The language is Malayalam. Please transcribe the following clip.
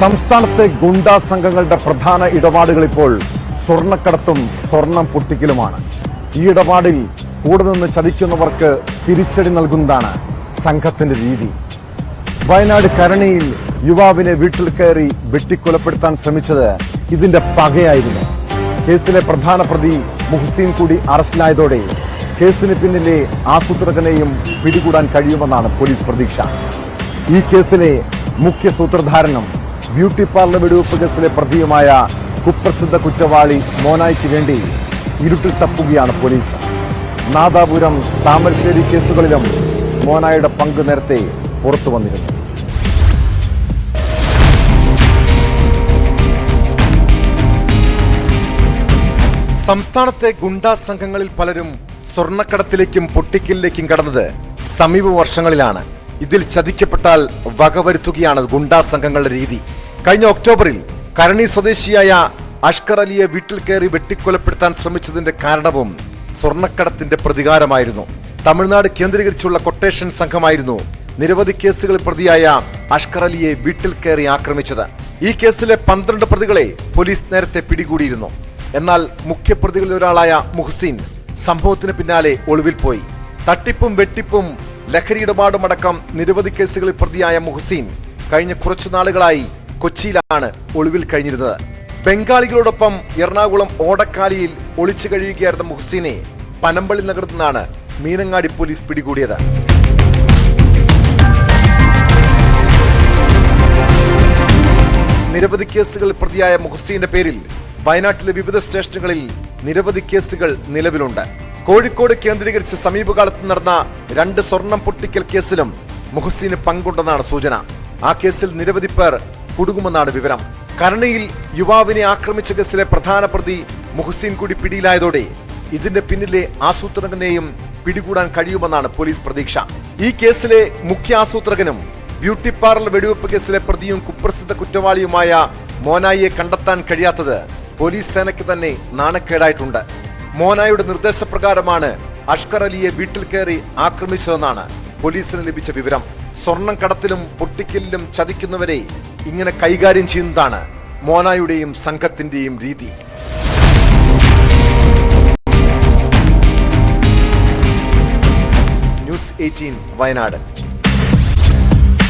സംസ്ഥാനത്തെ ഗുണ്ടാ സംഘങ്ങളുടെ പ്രധാന ഇടപാടുകൾ ഇപ്പോൾ സ്വർണക്കടത്തും സ്വർണം പൊട്ടിക്കലുമാണ്. ഈ ഇടപാടിൽ കൂടെ നിന്ന് ചതിക്കുന്നവർക്ക് തിരിച്ചടി നൽകുന്നതാണ് സംഘത്തിന്റെ രീതി. വയനാട് കരണിയിൽ യുവാവിനെ വീട്ടിൽ കയറി വെട്ടിക്കൊലപ്പെടുത്താൻ ശ്രമിച്ചത് ഇതിന്റെ പകയായിരുന്നു. കേസിലെ പ്രധാന പ്രതി മുഹ്സീൻ കൂടി അറസ്റ്റിലായതോടെ കേസിന് പിന്നിലെ ആസൂത്രകനെയും പിടികൂടാൻ കഴിയുമെന്നാണ് പോലീസ് പ്രതീക്ഷ. ഈ കേസിലെ മുഖ്യ സൂത്രധാരനും ബ്യൂട്ടി പാർലർ വെടിവെപ്പ് കേസിലെ പ്രതിയുമായ കുപ്രസിദ്ധ കുറ്റവാളി മോനായ്ക്ക് വേണ്ടി ഇരുട്ടിൽ തപ്പുകയാണ് പോലീസ്. നാദാപുരം താമരശ്ശേരി കേസുകളിലും മോനായുടെ പങ്ക് നേരത്തെ പുറത്തു വന്നിരുന്നു. സംസ്ഥാനത്തെ ഗുണ്ടാ സംഘങ്ങളിൽ പലരും സ്വർണക്കടത്തിലേക്കും പൊട്ടിക്കലിലേക്കും കടന്നത് സമീപ വർഷങ്ങളിലാണ്. ഇതിൽ ചതിക്കപ്പെട്ടാൽ വകവരുത്തുകയാണ് ഗുണ്ടാ സംഘങ്ങളുടെ രീതി. കഴിഞ്ഞ ഒക്ടോബറിൽ കരണി സ്വദേശിയായ അഷ്കർ അലിയെ വീട്ടിൽ കയറി വെട്ടിക്കൊലപ്പെടുത്താൻ ശ്രമിച്ചതിന്റെ കാരണവും സ്വർണക്കടത്തിന്റെ പ്രതികാരമായിരുന്നു. തമിഴ്നാട് കേന്ദ്രീകരിച്ചുള്ള കൊട്ടേഷൻ സംഘമായിരുന്നു നിരവധി കേസുകളിൽ പ്രതിയായ അഷ്കർ അലിയെ വീട്ടിൽ കയറി ആക്രമിച്ചത്. ഈ കേസിലെ പന്ത്രണ്ട് പ്രതികളെ പോലീസ് നേരത്തെ പിടികൂടിയിരുന്നു. എന്നാൽ മുഖ്യപ്രതികളിൽ ഒരാളായ മുഹ്സീൻ സംഭവത്തിന് പിന്നാലെ ഒളിവിൽ പോയി. തട്ടിപ്പും വെട്ടിപ്പും ലഹരി ഇടപാടുമടക്കം നിരവധി കേസുകളിൽ പ്രതിയായ മുഹ്സീൻ കഴിഞ്ഞ കുറച്ചു നാളുകളായി കൊച്ചിയിലാണ് ഒളിവിൽ കഴിഞ്ഞിരുന്നത്. ബംഗാളികളോടൊപ്പം എറണാകുളം ഓടക്കാലിയിൽ ഒളിച്ചു കഴിയുകയായിരുന്ന മുഹസീനെ പനമ്പള്ളി നഗരത്തു നിന്നാണ് മീനങ്ങാടി പോലീസ് പിടികൂടിയത്. നിരവധി കേസുകളിൽ പ്രതിയായ മുഹ്സീന്റെ പേരിൽ വയനാട്ടിലെ വിവിധ സ്റ്റേഷനുകളിൽ നിരവധി കേസുകൾ നിലവിലുണ്ട്. കോഴിക്കോട് കേന്ദ്രീകരിച്ച് സമീപകാലത്ത് നടന്ന രണ്ട് സ്വർണം പൊട്ടിക്കൽ കേസിലും മുഹ്സീന് പങ്കുണ്ടെന്നാണ് സൂചന. ആ കേസിൽ നിരവധി പേർ കുടുങ്ങുമെന്നാണ് വിവരം. കരണിയിൽ യുവാവിനെ ആക്രമിച്ച കേസിലെ പ്രധാന പ്രതി മുഹസീൻ കൂടി പിടിയിലായതോടെ ഇതിന്റെ പിന്നിലെ ആസൂത്രകനെയും പിടികൂടാൻ കഴിയുമെന്നാണ് പോലീസ് പ്രതീക്ഷ. ഈ കേസിലെ മുഖ്യ ആസൂത്രകനും ബ്യൂട്ടി പാർലർ വെടിവെപ്പ് കേസിലെ പ്രതിയും കുപ്രസിദ്ധ കുറ്റവാളിയുമായ മോനായിയെ കണ്ടെത്താൻ കഴിയാത്തത് പോലീസ് സേനയ്ക്ക് തന്നെ നാണക്കേടായിട്ടുണ്ട്. മോനായുടെ നിർദ്ദേശപ്രകാരമാണ് അഷ്കർ അലിയെ വീട്ടിൽ കയറി ആക്രമിച്ചതെന്നാണ് പോലീസിന് ലഭിച്ച വിവരം. സ്വർണം കടത്തിലും പൊട്ടിക്കലിലും ചതിക്കുന്നവരെ ഇങ്ങനെ കൈകാര്യം ചെയ്യുന്നതാണ് മോനായുടെയും സംഘത്തിന്റെയും രീതി. News eighteen Wayanad.